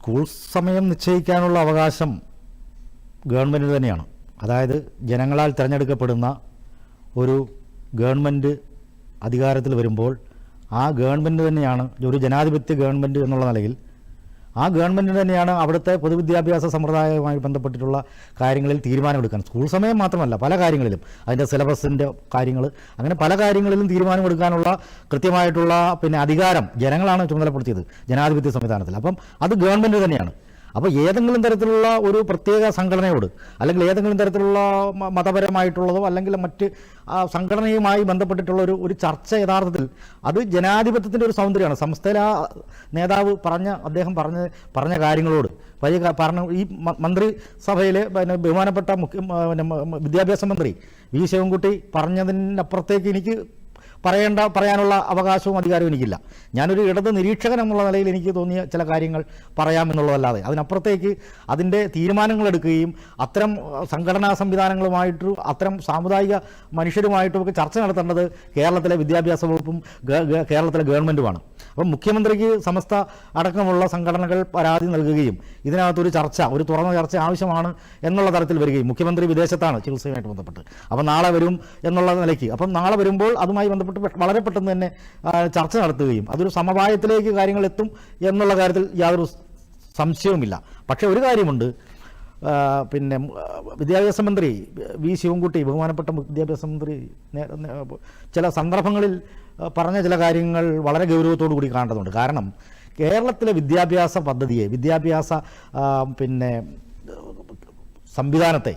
School സമയം നിശ്ചയിക്കാനുള്ള അവകാശം government തന്നെയാണ്. അതായത് ജനങ്ങളാൽ തിരഞ്ഞെടുക്കപ്പെടുന്ന ഒരു ഗവൺമെന്റ് അധികാരത്തിൽ വരുമ്പോൾ ആ ഗവൺമെന്റ് തന്നെയാണ് ഒരു ജനാധിപത്യ ഗവൺമെന്റ് എന്നുള്ള നിലയിൽ ആ ഗവൺമെന്റ് തന്നെയാണ് അവിടുത്തെ പൊതുവിദ്യാഭ്യാസ സമ്പ്രദായവുമായി ബന്ധപ്പെട്ടിട്ടുള്ള കാര്യങ്ങളിൽ തീരുമാനമെടുക്കാൻ. സ്കൂൾ സമയം മാത്രമല്ല പല കാര്യങ്ങളിലും. അതിന്റെ സിലബസിന്റെ കാര്യങ്ങൾ അങ്ങനെ പല കാര്യങ്ങളിലും തീരുമാനമെടുക്കാനുള്ള കൃത്യമായിട്ടുള്ള പിന്നെ അധികാരം ജനങ്ങളാണ് ചുമതലപ്പെടുത്തിയത് ജനാധിപത്യ സംവിധാനത്തിൽ. അപ്പം അത് ഗവൺമെന്റ് തന്നെയാണ്. അപ്പോൾ ഏതെങ്കിലും തരത്തിലുള്ള ഒരു പ്രത്യേക സംഘടനയോട് അല്ലെങ്കിൽ ഏതെങ്കിലും തരത്തിലുള്ള മതപരമായിട്ടുള്ളതോ അല്ലെങ്കിൽ മറ്റ് സംഘടനയുമായി ബന്ധപ്പെട്ടിട്ടുള്ള ഒരു ഒരു ചർച്ച യഥാർത്ഥത്തിൽ അത് ജനാധിപത്യത്തിന്റെ ഒരു സൗന്ദര്യമാണ്. സംസ്ഥയിലെ ആ നേതാവ് പറഞ്ഞ അദ്ദേഹം പറഞ്ഞ പറഞ്ഞ കാര്യങ്ങളോട്. വലിയ പറഞ്ഞ ഈ മന്ത്രിസഭയിലെ പിന്നെ ബഹുമാനപ്പെട്ട മുഖ്യ വിദ്യാഭ്യാസ മന്ത്രി വി. ശിവൻകുട്ടി പറഞ്ഞതിനപ്പുറത്തേക്ക് എനിക്ക് പറയേണ്ട പറയാനുള്ള അവകാശവും അധികാരവും എനിക്കില്ല. ഞാനൊരു ഇടത് നിരീക്ഷകൻ എന്നുള്ള നിലയിൽ എനിക്ക് തോന്നിയ ചില കാര്യങ്ങൾ പറയാമെന്നുള്ളതല്ലാതെ അതിനപ്പുറത്തേക്ക് അതിന്റെ തീരുമാനങ്ങൾ എടുക്കുകയും അത്തരം സംഘടനാ സംവിധാനങ്ങളുമായിട്ട് അത്തരം സാമുദായിക മനുഷ്യരുമായിട്ടും ഒക്കെ ചർച്ച നടത്തേണ്ടത് കേരളത്തിലെ വിദ്യാഭ്യാസ വകുപ്പും കേരളത്തിലെ ഗവൺമെന്റുമാണ് അപ്പം മുഖ്യമന്ത്രിക്ക് സമസ്ത അടക്കമുള്ള സംഘടനകൾ പരാതി നൽകുകയും ഇതിനകത്തൊരു ചർച്ച ഒരു തുറന്ന ചർച്ച ആവശ്യമാണ് എന്നുള്ള തരത്തിൽ വരികയും മുഖ്യമന്ത്രി വിദേശത്താണ് ചികിത്സയുമായിട്ട് ബന്ധപ്പെട്ട്. അപ്പം നാളെ വരും എന്നുള്ള നിലയ്ക്ക്. അപ്പം നാളെ വരുമ്പോൾ അതുമായി ബന്ധപ്പെട്ട് പെ- വളരെ പെട്ടെന്ന് തന്നെ ചർച്ച നടത്തുകയും അതൊരു സമവായത്തിലേക്ക് കാര്യങ്ങൾ എത്തും എന്നുള്ള കാര്യത്തിൽ യാതൊരു സംശയവുമില്ല. പക്ഷേ ഒരു കാര്യമുണ്ട്. പിന്നെ വിദ്യാഭ്യാസ മന്ത്രി വി ശിവൻകുട്ടി ബഹുമാനപ്പെട്ട വിദ്യാഭ്യാസ മന്ത്രി ചില സന്ദർഭങ്ങളിൽ പറഞ്ഞ ചില കാര്യങ്ങൾ വളരെ ഗൗരവത്തോടു കൂടി കാണേണ്ടതുണ്ട്. കാരണം കേരളത്തിലെ വിദ്യാഭ്യാസ പദ്ധതിയെ വിദ്യാഭ്യാസ പിന്നെ സംവിധാനത്തെ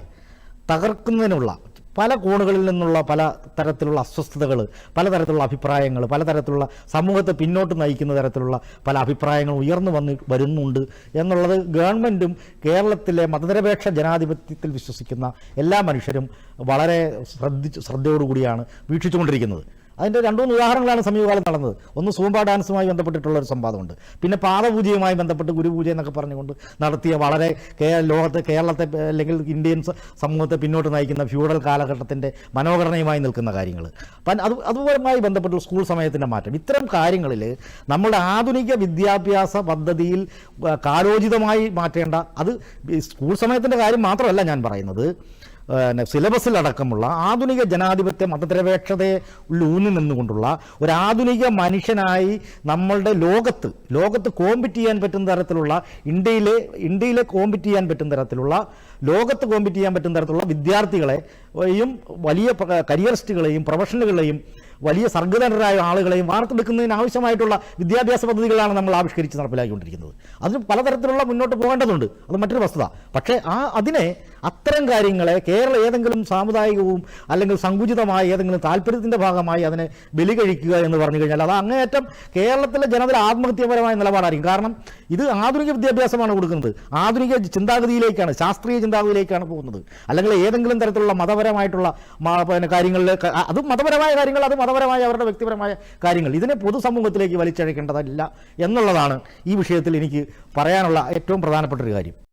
തകർക്കുന്നതിനുള്ള പല കോണുകളിൽ നിന്നുള്ള പല തരത്തിലുള്ള അസ്വസ്ഥതകൾ പലതരത്തിലുള്ള അഭിപ്രായങ്ങൾ പലതരത്തിലുള്ള സമൂഹത്തെ പിന്നോട്ട് നയിക്കുന്ന തരത്തിലുള്ള പല അഭിപ്രായങ്ങളും ഉയർന്നു വന്ന് വരുന്നുണ്ട് എന്നുള്ളത് ഗവൺമെന്റും കേരളത്തിലെ മതനിരപേക്ഷ ജനാധിപത്യത്തിൽ വിശ്വസിക്കുന്ന എല്ലാ മനുഷ്യരും വളരെ ശ്രദ്ധിച്ച് ശ്രദ്ധയോടുകൂടിയാണ് വീക്ഷിച്ചുകൊണ്ടിരിക്കുന്നത്. അതിന്റെ രണ്ടുമൂന്ന് ഉദാഹരണങ്ങളാണ് സമീപകാലം നടന്നത്. ഒന്ന് സൂമ്പ ഡാൻസുമായി ബന്ധപ്പെട്ടിട്ടുള്ള ഒരു സംവാദമുണ്ട്. പിന്നെ പാദപൂജയുമായി ബന്ധപ്പെട്ട് ഗുരുപൂജ എന്നൊക്കെ പറഞ്ഞുകൊണ്ട് നടത്തിയ വളരെ കേ ലോകത്തെ കേരളത്തെ അല്ലെങ്കിൽ ഇന്ത്യൻ സമൂഹത്തെ പിന്നോട്ട് നയിക്കുന്ന ഫ്യൂഡൽ കാലഘട്ടത്തിന്റെ മനോഘടനയുമായി നിൽക്കുന്ന കാര്യങ്ങൾ അപ്പം അത് അതുപരമായി ബന്ധപ്പെട്ടുള്ള സ്കൂൾ സമയത്തിന്റെ മാറ്റം. ഇത്തരം കാര്യങ്ങളിൽ നമ്മുടെ ആധുനിക വിദ്യാഭ്യാസ പദ്ധതിയിൽ കാലോചിതമായി മാറ്റേണ്ട അത് സ്കൂൾ സമയത്തിന്റെ കാര്യം മാത്രമല്ല ഞാൻ പറയുന്നത്. പിന്നെ സിലബസിലടക്കമുള്ള ആധുനിക ജനാധിപത്യ മതനിരപേക്ഷതയെ ഊന്നി നിന്നുകൊണ്ടുള്ള ഒരു ആധുനിക മനുഷ്യനായി നമ്മളുടെ ലോകത്ത് ലോകത്ത് കോമ്പറ്റ് ചെയ്യാൻ പറ്റുന്ന തരത്തിലുള്ള ഇന്ത്യയിലെ ഇന്ത്യയിലെ കോമ്പറ്റ് ചെയ്യാൻ പറ്റുന്ന തരത്തിലുള്ള ലോകത്ത് കോമ്പറ്റ് ചെയ്യാൻ പറ്റുന്ന തരത്തിലുള്ള വിദ്യാർത്ഥികളെയും വലിയ കരിയറിസ്റ്റുകളെയും പ്രൊഫഷണലുകളെയും വലിയ സർഗതനരായ ആളുകളെയും വാർത്തെടുക്കുന്നതിന് ആവശ്യമായിട്ടുള്ള വിദ്യാഭ്യാസ പദ്ധതികളാണ് നമ്മൾ ആവിഷ്കരിച്ച് നടപ്പിലാക്കിക്കൊണ്ടിരിക്കുന്നത്. അതിന് പലതരത്തിലുള്ള മുന്നോട്ട് പോകേണ്ടതുണ്ട്. അത് മറ്റൊരു വസ്തുത. പക്ഷേ ആ അതിനെ അത്തരം കാര്യങ്ങളെ കേരള ഏതെങ്കിലും സാമുദായികവും അല്ലെങ്കിൽ സങ്കുചിതമായ ഏതെങ്കിലും താല്പര്യത്തിന്റെ ഭാഗമായി അതിനെ ബലി കഴിക്കുക എന്ന് പറഞ്ഞു കഴിഞ്ഞാൽ അത് അങ്ങേയറ്റം കേരളത്തിലെ ജനതയുടെ ആത്മഹത്യപരമായ നിലപാടായിരിക്കും. കാരണം ഇത് ആധുനിക വിദ്യാഭ്യാസമാണ് കൊടുക്കുന്നത്. ആധുനിക ചിന്താഗതിയിലേക്കാണ് ശാസ്ത്രീയ ചിന്താഗതിയിലേക്കാണ് പോകുന്നത്. അല്ലെങ്കിൽ ഏതെങ്കിലും തരത്തിലുള്ള മതപരമായിട്ടുള്ള പിന്നെ കാര്യങ്ങളിൽ അത് മതപരമായ കാര്യങ്ങൾ അത് മതപരമായ അവരുടെ വ്യക്തിപരമായ കാര്യങ്ങൾ. ഇതിനെ പൊതുസമൂഹത്തിലേക്ക് വലിച്ചഴക്കേണ്ടതല്ല എന്നുള്ളതാണ് ഈ വിഷയത്തിൽ എനിക്ക് പറയാനുള്ള ഏറ്റവും പ്രധാനപ്പെട്ട ഒരു കാര്യം.